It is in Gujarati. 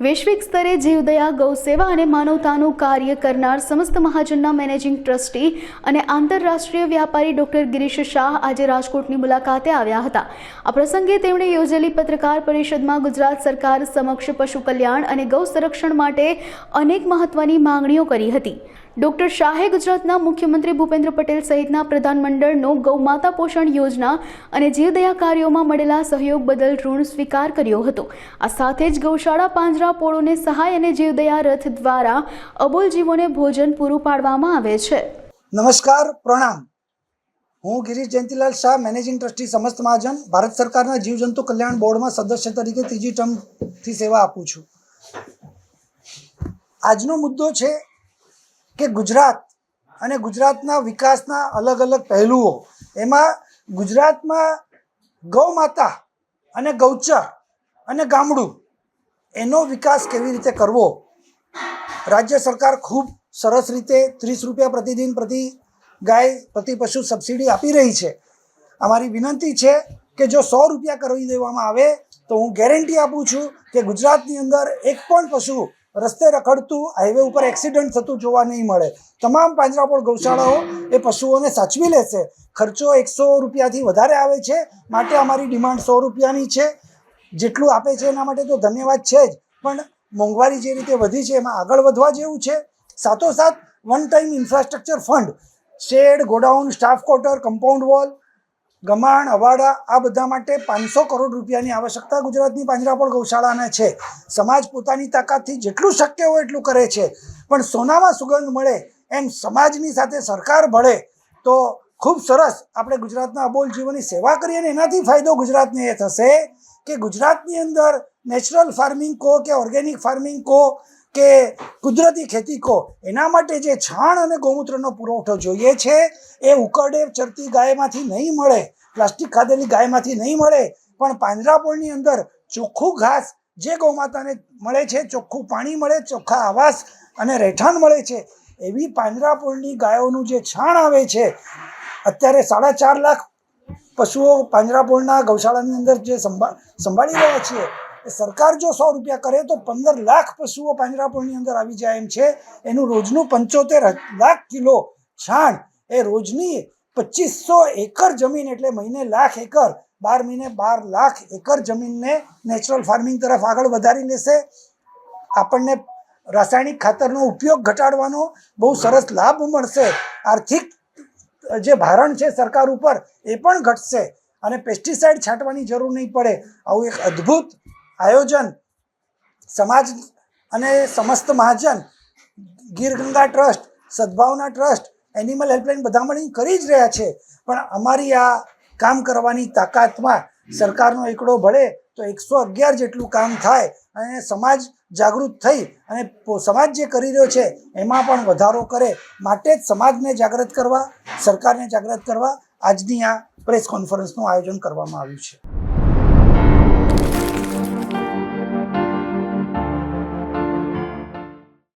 વૈશ્વિક સ્તરે જીવદયા, ગૌસેવા અને માનવતાનું કાર્ય કરનાર સમસ્ત મહાજનના મેનેજિંગ ટ્રસ્ટી અને આંતરરાષ્ટ્રીય વ્યાપારી ડોક્ટર ગિરીશ શાહ આજે રાજકોટની મુલાકાતે આવ્યા હતા. આ પ્રસંગે તેમણે યોજેલી પત્રકાર પરિષદમાં ગુજરાત સરકાર સમક્ષ પશુ કલ્યાણ અને ગૌ સંરક્ષણ માટે અનેક મહત્વની માંગણીઓ કરી હતી. ડોક્ટર શાહે ગુજરાતના મુખ્યમંત્રી ભૂપેન્દ્ર પટેલ સહિતના પ્રધાનમંડળનો ગૌમાતા પોષણ યોજના અને જીવદયા કાર્યોમાં મળેલા સહયોગ બદલ ઋણ સ્વીકાર કર્યો હતો. આ સાથે જ ગૌશાળા પાંજરા પોળોને સહાય અને જીવદયા રથ દ્વારા અબોલ જીવોને ભોજન પૂરું પાડવામાં આવે છે. નમસ્કાર, પ્રણામ. હું ગિરીશ જયંતિલાલ શાહ, મેનેજિંગ ટ્રસ્ટી સમસ્ત મહાજન, ભારત સરકારના જીવજંતુ કલ્યાણ બોર્ડમાં સદસ્ય તરીકે ત્રીજી ટર્મથી સેવા આપું છું. આજનો મુદ્દો છે કે ગુજરાત અને ગુજરાતના વિકાસના અલગ અલગ પહેલુઓ. એમાં ગુજરાતમાં ગૌ માતા અને ગૌચર અને ગામડું એનો વિકાસ કેવી રીતે કરવો? રાજ્ય સરકાર ખૂબ સરસ રીતે ત્રીસ રૂપિયા પ્રતિદિન પ્રતિ ગાય, પ્રતિ પશુ સબસિડી આપી રહી છે. અમારી વિનંતી છે કે જો સો રૂપિયા કરી દેવામાં આવે તો હું ગેરંટી આપું છું કે ગુજરાતની અંદર એક પણ પશુ રસ્તે રખડતું હાઈવે ઉપર એક્સિડન્ટ થતું જોવા નહીં મળે. તમામ પાંજરાપોળ ગૌશાળાઓ એ પશુઓને સાચવી લેશે. ખર્ચો એકસો રૂપિયાથી વધારે આવે છે. માટે અમારી ડિમાન્ડ સો રૂપિયાની છે. જેટલું આપે છે એના માટે તો ધન્યવાદ છે જ. પણ મોંઘવારી જે રીતે વધી છે એમાં આગળ વધવા જેવું છે. સાથોસાથ one time infrastructure fund shed godown staff quarter compound wall ગમાણ, અવાડા, આ બધા માટે પાંચસો કરોડ રૂપિયાની આવશ્યકતા ગુજરાતની પાંજરાપોળ ગૌશાળાને છે. સમાજ પોતાની તાકાતથી જેટલું શક્ય હોય એટલું કરે છે. પણ સોનામાં સુગંધ મળે એમ સમાજની સાથે સરકાર ભળે તો ખૂબ સરસ આપણે ગુજરાતના અબોલ જીવોની સેવા કરીએ ને એનાથી ફાયદો ગુજરાતને એ થશે કે ગુજરાતની અંદર નેચરલ ફાર્મિંગ કહો કે ઓર્ગેનિક ફાર્મિંગ કહો કે કુદરતી ખેતી કહો એના માટે જે છાણ અને ગૌમૂત્રનો પુરવઠો જોઈએ છે, એ ઉકરડે ચરતી ગાયમાંથી નહીં મળે, પ્લાસ્ટિક ખાધેલી ગાયમાંથી નહીં મળે, પણ પાંજરાપોળની અંદર ચોખ્ખું ઘાસ જે ગૌમાતાને મળે છે, ચોખ્ખું પાણી મળે, ચોખ્ખા આવાસ અને રહેઠાણ મળે છે, એવી પાંજરાપોળની ગાયોનું જે છાણ આવે છે અત્યારે સાડા ચાર લાખ પશુઓ પાંજરાપોળના ગૌશાળાની અંદર જે સંભાળ સંભાળી રહ્યા છીએ સરકાર જો સો રૂપિયા કરે તો પંદર લાખ પશુઓ પાંજરાપોળની અંદર આવી જાય એમ છે. એનું રોજનું પંચોતેર લાખ કિલો છાણ એ રોજની પચીસો એકર જમીન એટલે મહિને લાખ એકર, બાર મહિને બાર લાખ એકર જમીનને નેચરલ ફાર્મિંગ તરફ આગળ વધારી લેશે. આપણને રાસાયણિક ખાતરનો ઉપયોગ ઘટાડવાનો બહુ સરસ લાભ મળશે. આર્થિક જે ભારણ છે સરકાર ઉપર, એ પણ ઘટશે. અને પેસ્ટિસાઇડ છાંટવાની જરૂર નહીં પડે. આવું એક અદ્ભુત આયોજન સમાજ અને Samast Mahajan Gir Ganga trust, Sadbhavana trust, animal helpline બધા મળીને કરી જ રહ્યા છે. પણ અમારી આ કામ કરવાની તાકાતમાં સરકારનો એકડો ભળે તો એકસો અગિયાર જેટલું કામ થાય અને સમાજ જાગૃત થઈ અને સમાજ જે કરી રહ્યો છે, એમાં પણ વધારો કરે માટે જ સમાજને જાગૃત કરવા, સરકારને જાગૃત કરવા આજની આ પ્રેસ કોન્ફરન્સનું આયોજન કરવામાં આવ્યું છે.